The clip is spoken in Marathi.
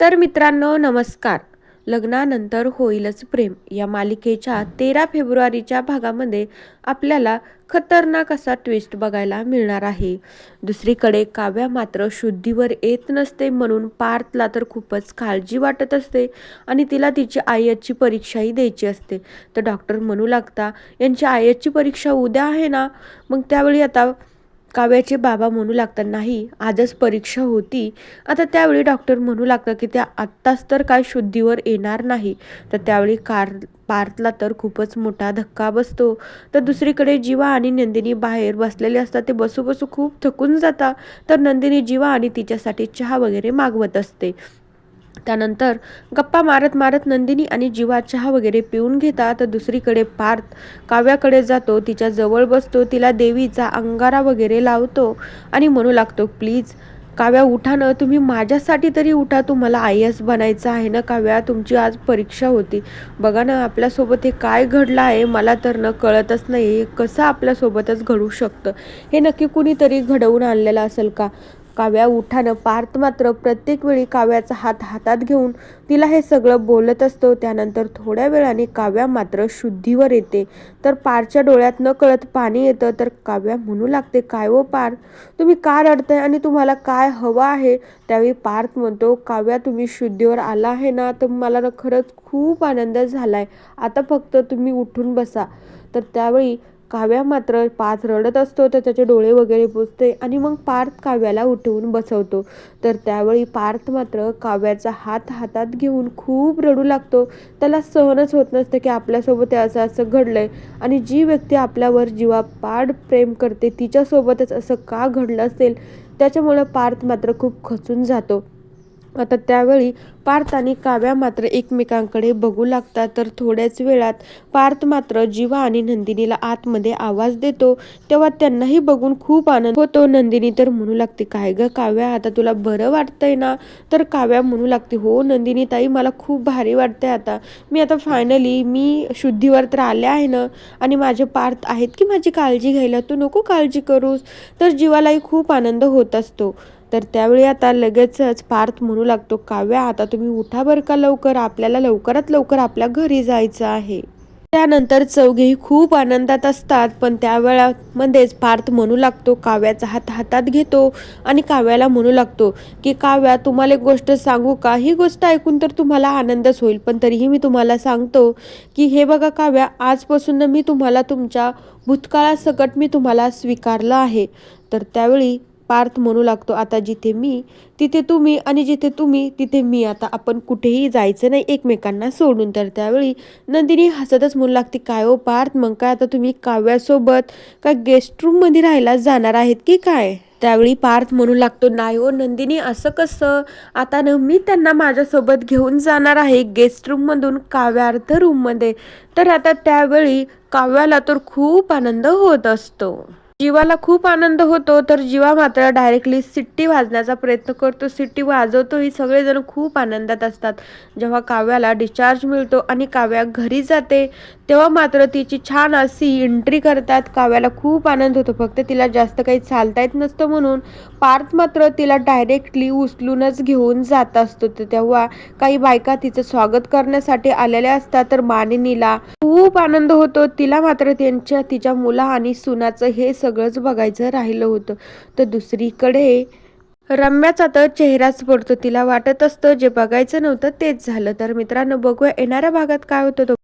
तर मित्रांनो नमस्कार. लग्नानंतर होईलच प्रेम. या मालिकेच्या तेरा फेब्रुवारीच्या भागामध्ये आपल्याला खतरनाक असा ट्विस्ट बघायला मिळणार आहे. दुसरीकडे काव्या मात्र शुद्धीवर येत नसते म्हणून पार्थला तर खूपच काळजी वाटत असते आणि तिला तिची आयची परीक्षाही द्यायची असते. तर डॉक्टर म्हणू लागता यांची आयची परीक्षा उद्या आहे ना? मग त्यावेळी आता काव्याचे बाबा म्हणू लागतात नाही आजच परीक्षा होती. आता त्यावेळी डॉक्टर म्हणू लागतात की त्या आत्ताच तर काय शुद्धीवर येणार नाही. तर त्यावेळी कार पार्थला तर खूपच मोठा धक्का बसतो. तर दुसरीकडे जीवा आणि नंदिनी बाहेर बसलेले असतात. ते बसू बसू खूप थकून जातात. तर नंदिनी जीवा आणि तिच्यासाठी चहा वगैरे मागवत असते. त्यानंतर गप्पा मारत मारत नंदिनी आणि जीवा चहा वगैरे पिऊन घेतात. तर दुसरीकडे पार्थ काव्याकडे जातो. तिच्या जवळ बसतो. तिला देवीचा अंगारा वगैरे लावतो आणि म्हणू लागतो प्लीज काव्या उठा ना. तुम्ही माझ्यासाठी तरी उठा. तुम्हाला आय एस बनायचं आहे ना काव्या? तुमची आज परीक्षा होती. बघा ना आपल्यासोबत हे काय घडलं आहे? मला तर न कळतच नाही. हे कसं आपल्यासोबतच घडू शकतं? हे नक्की कुणीतरी घडवून आणलेलं असेल का? काव्या उठानं पार्थ मात्र प्रत्येक वेळी काव्याचा हात हातात घेऊन तिला हे सगळं बोलत असतो. त्यानंतर थोड्या वेळाने काव्या मात्र शुद्धीवर येते. तर पारच्या डोळ्यात न कळत पाणी येतं. तर काव्या म्हणू लागते काय हो व पार तुम्ही का रडताय आणि तुम्हाला काय हवं आहे? त्यावेळी पार्थ म्हणतो काव्या तुम्ही शुद्धीवर आला आहे ना तर मला खरंच खूप आनंद झालाय. आता फक्त तुम्ही उठून बसा. तर त्यावेळी काव्या मात्र पाच रडत असतो तर त्याचे डोळे वगैरे पुसते आणि मग पार्थ काव्याला उठवून बसवतो. तर त्यावेळी पार्थ मात्र काव्याचा हात हातात घेऊन खूप रडू लागतो. त्याला सहनच होत नसतं की आपल्यासोबत असं असं घडलंय आणि जी व्यक्ती आपल्यावर जीवा पाड प्रेम करते तिच्यासोबतच असं का घडलं असेल? त्याच्यामुळं पार्थ मात्र खूप खचून जातो. आता त्यावेळी पार्थ आणि काव्या मात्र एकमेकांकडे बघू लागतात. तर थोड्याच वेळात पार्थ मात्र जीवा आणि नंदिनीला आतमध्ये आवाज देतो. तेव्हा त्यांनाही बघून खूप आनंद होतो. नंदिनी तर म्हणू लागते काय ग काव्या आता तुला बरं वाटतंय ना? तर काव्या म्हणू लागते हो नंदिनी ताई मला खूप भारी वाटतंय आता. मी आता फायनली मी शुद्धीवर तर आले आहे ना? आणि माझे पार्थ आहेत की माझी काळजी घ्यायला? तू नको काळजी करूस. तर जीवालाही खूप आनंद होत असतो. तर त्यावेळी आता लगेचच पार्थ म्हणू लागतो काव्या आता तुम्ही उठा बरं का लवकर? आपल्याला लवकरात लवकर आपल्या घरी जायचं आहे. त्यानंतर चौघेही खूप आनंदात असतात पण त्यावेळामध्येच पार्थ म्हणू लागतो काव्याचा हात हातात घेतो. आणि काव्याला म्हणू लागतो की काव्या तुम्हाला एक गोष्ट सांगू का? ही गोष्ट ऐकून तर तुम्हाला आनंदच होईल पण तरीही मी तुम्हाला सांगतो की हे बघा काव्या आजपासून मी तुम्हाला तुमच्या भूतकाळासकट मी तुम्हाला स्वीकारलं आहे. तर त्यावेळी पार्थ म्हणू लागतो आता जिथे मी तिथे तुम्ही आणि जिथे तुम्ही तिथे मी. आता आपण कुठेही जायचं नाही एकमेकांना सोडून. तर त्यावेळी नंदिनी हसतच म्हणू लागते काय हो पार्थ मग काय? आता तुम्ही काव्यासोबत काय गेस्ट रूममध्ये राहायला जाणार आहेत की काय? त्यावेळी पार्थ म्हणू लागतो नाही हो नंदिनी असं कसं? आता न मी त्यांना माझ्यासोबत घेऊन जाणार आहे गेस्ट रूममधून काव्यार्थ रूममध्ये तर आता त्यावेळी काव्याला तर खूप आनंद होत असतो. जीवाला खूप आनंद होतो तर जीवा मात्र डायरेक्टली सिट्टी वाजण्याचा प्रयत्न करतो. सिट्टी वाजवतो ही सगळेजण खूप आनंदात असतात. जेव्हा काव्याला डिस्चार्ज मिळतो आणि काव्या घरी जाते तेव्हा मात्र तिची छान अशी एंट्री करतात. काव्याला खूप आनंद होतो. फक्त तिला जास्त काही चालता येत नसतं म्हणून पार्थ मात्र तिला डायरेक्टली उचलूनच घेऊन जात असतो. तर तेव्हा काही बायका तिचं स्वागत करण्यासाठी आलेल्या असतात तर मानिनीला खूप आनंद होतो. तिला मात्र त्यांच्या तिच्या मुला आणि सुनाचं हे सगळं सगळंच बघायचं राहिलं होतं. तर दुसरीकडे रम्याचा तर चेहराच पडतो. तिला वाटत असतं जे बघायचं नव्हतं तेच झालं. तर मित्रांनो बघूया येणाऱ्या भागात काय होतं तो